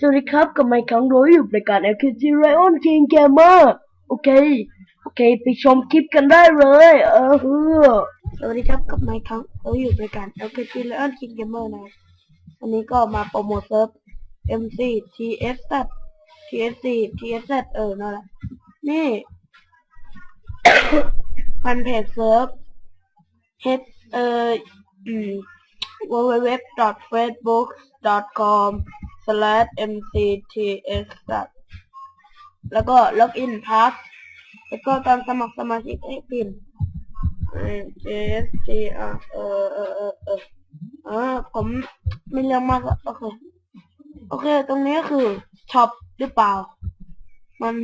สวัสดีครับกับไมค์ครั้งโดยอยู่รายการ LKG Lion King Gamer โอเค โอเค ไปชมคลิปกันได้เลย เออฮือสวัสดีครับกับไมค์ครั้งโดยอยู่รายการ LKG Lion King Gamer นะวันนี้ก็มาโปรโมทเซิร์ฟ MC TSZ TSC TSZ เออนั่นแหละนี่ พันเพจเซิร์ฟ h เอออืม www.facebook.com/mcts แล้วก็ล็อกอินพาสแล้วก็การสมัครสมาชิกให้พิมพ์ JSC อะเออเออเออเออเออผมไม่เรื่องมากอะโอเค โอเค ตรงนี้คือช็อปหรือเปล่า มัน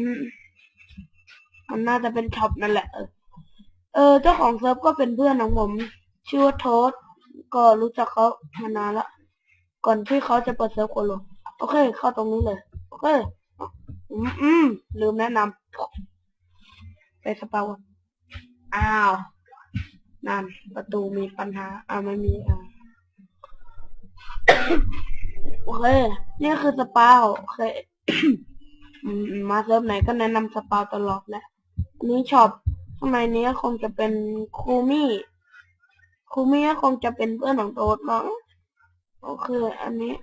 มันน่าจะเป็นช็อปนั่นแหละ เออเออเจ้าของเซิร์ฟก็เป็นเพื่อนของผม ชื่อว่าโทษ ก็รู้จักเขามานานละ ก่อนที่เขาจะเปิดเซิร์ฟโคโลโอเค เข้าตรงนี้เลย โอเค อืมอืมลืมแนะนำไปสปาวอ้าวนั่นประตูมีปัญหา อ่าไม่มีอ่าโอเค นี่คือสปาวโอเคมาเซิร์ฟไหนก็แนะนำสปาวตลอดแหละนนี้ช็อปข้างในนี้คงจะเป็นคูมี่ คูมี่ก็คงจะเป็นเพื่อนของโต๊ดมั้งโอเค อันนี้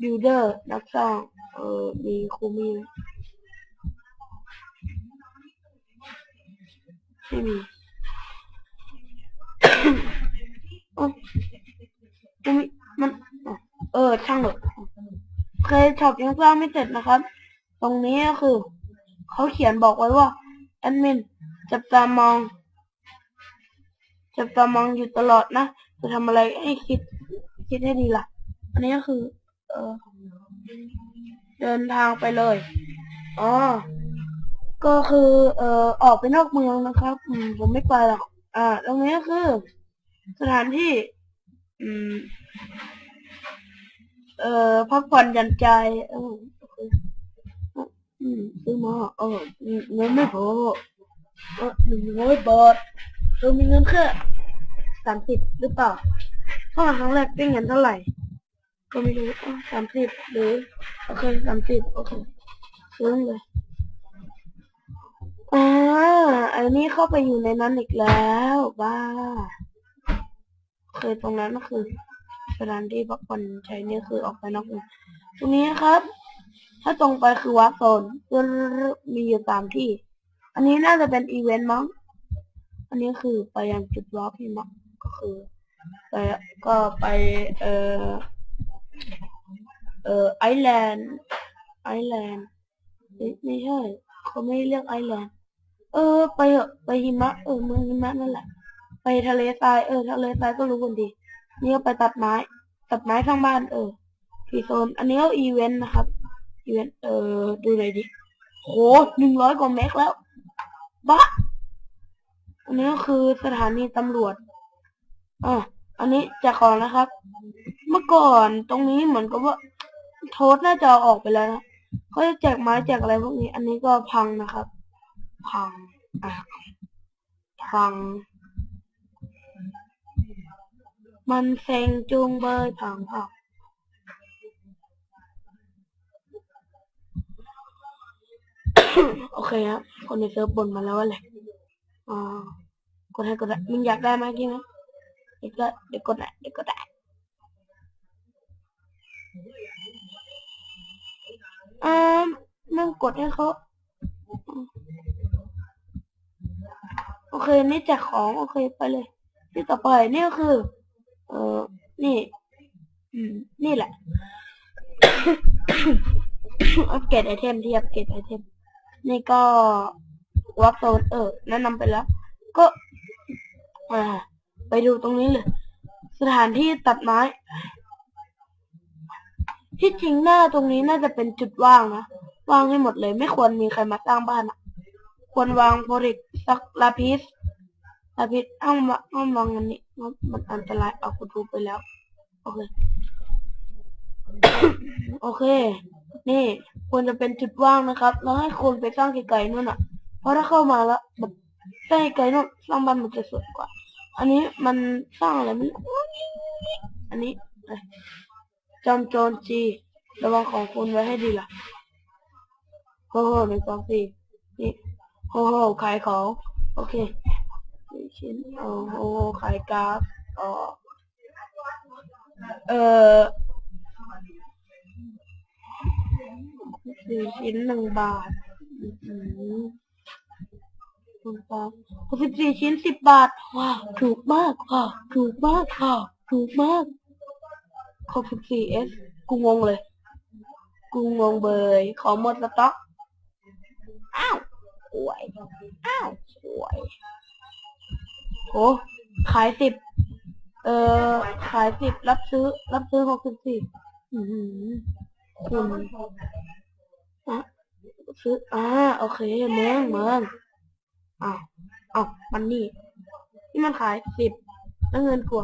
บิลเดอร์นักสร้างเออมีคูมี่ไหมไม่มีโอ้คูมี่มันเออช่างเถอะเคยช็อปยังสร้างไม่เสร็จนะครับ ตรงนี้ก็คือ เขาเขียนบอกไว้ว่าแอดมินจับตามอง จับตามองอยู่ตลอดนะจะทำอะไรให้คิด คิดให้ดีล่ะ อันนี้ก็คือ เออเดินทางไปเลยอ๋อก็คือ เอ่อออกไปนอกเมืองนะครับผมไม่ไปหรอกอ่า ตรงนี้ก็คือ สถานที่ อืม เอ่อพักผ่อนหย่อนใจเออโอเคอืมซื้อมาเออเงินไม่พอเออหนึ่งร้อยบาท เธอมีเงินแค่สามสิบหรือเปล่าเข้ามาครั้งแรกได้เงินเท่าไหร่ ก็ไม่รู้สามสิบหรือโอเคสามสิบโอเคซื้อเลยอ่าอันนี้เข้าไปอยู่ในนั้นอีกแล้ว บ้า เคยตรงนั้นก็คือสถานที่พักผ่อนใช้นี่คือออกไปนอกเมืองตรงนี้ครับ ถ้าตรงไปคือวัดโซนมีอยู่สามที่ อันนี้น่าจะเป็นอีเวนต์มั้ง อันนี้คือไปยังจุดวอล์กหิมะก็คือไปก็ไปเอ่อเอ่อไอแลนด์ไอแลนด์ไม่ใช่เขาไม่เรียกไอแลนด์เออ ไปเหอะไปหิมะเออเมืองหิมะนั่นแหละ ไปทะเลทรายเออทะเลทรายก็รู้กันดีนี่ก็ไปตัดไม้ตัดไม้ข้างบ้านเออที่โซนอันนี้ก็อีเวนต์นะครับอีเวนต์เออดูหน่อยดิโหหนึ่งร้อยกว่าเมกแล้วบ้า อันนี้ก็คือสถานีตำรวจอะอันนี้แจกของนะครับ เมื่อก่อนตรงนี้เหมือนกับว่า โทษน่าจะออกไปแล้วนะเขาจะแจกไม้แจกอะไรพวกนี้ อันนี้ก็พังนะครับ พังอะพัง มันเซ็งจุงเบยพังพังโอเคครับคนในเซิร์ฟบ่นมาแล้วว่าแหละ อ๋อกดให้กดได้มึงอยากได้ไหมกี้ไหมเดี๋ยวก็เดี๋ยวกดได้เดี๋ยวกดได้อ่านั่งกดให้เขาโอเคนี่แจกของ โอเคไปเลย ที่ต่อไปนี่ก็คือ เออนี่ อืม นี่แหละอัปเกรดไอเทมที่อัปเกรดไอเทมนี่ก็ วักโซนเออแนะนำไปแล้ว ก็ไปดูตรงนี้เลย สถานที่ตัดไม้ ที่จริงหน้าตรงนี้น่าจะเป็นจุดว่างนะว่างให้หมดเลย ไม่ควรมีใครมาสร้างบ้านอะควรวางโพริกสักลาพิสลาพิสห้องห้องวางอันนี้มันอันตรายเอาคุณทูไปแล้ว โอเค โอเค นี่ควรจะเป็นจุดว่างนะครับ แล้วให้คนไปสร้างไกลๆนู่นอะ เพราะถ้าเข้ามาแล้วแบบสร้ไกลนู่นสร้างบ้านมันจะสวยกว่า อันนี้มันสร้างอะไรไม่รู้อันนี้จอมโจรจีระวังของคุณไว้ให้ดีล่ะโอ้โหหนึ่งสองสี่นี่โอ้โหขายของ โอเคชิ้นโอ้โหขายกราฟอ๋อเออสี่ชิ้นหนึ่งบาท อือหือ คุณปอสิบสี่ชิ้นสิบบาท ว้าวถูกมากค่ะ ถูกมากค่ะ ถูกมากครบสิบสี่เอสกูงงเลย กูงงเบย ขอหมดสต็อกอ้าวสวย อ้าวสวยโหขายสิบ เอ่อขายสิบรับซื้อ รับซื้อหกสิบสี่อือหือคุณอะซื้ออ่าโอเคเมืองเมือง อ้าวอ้าวมันนี่ นี่มันขายสิบแล้วเงินกลัว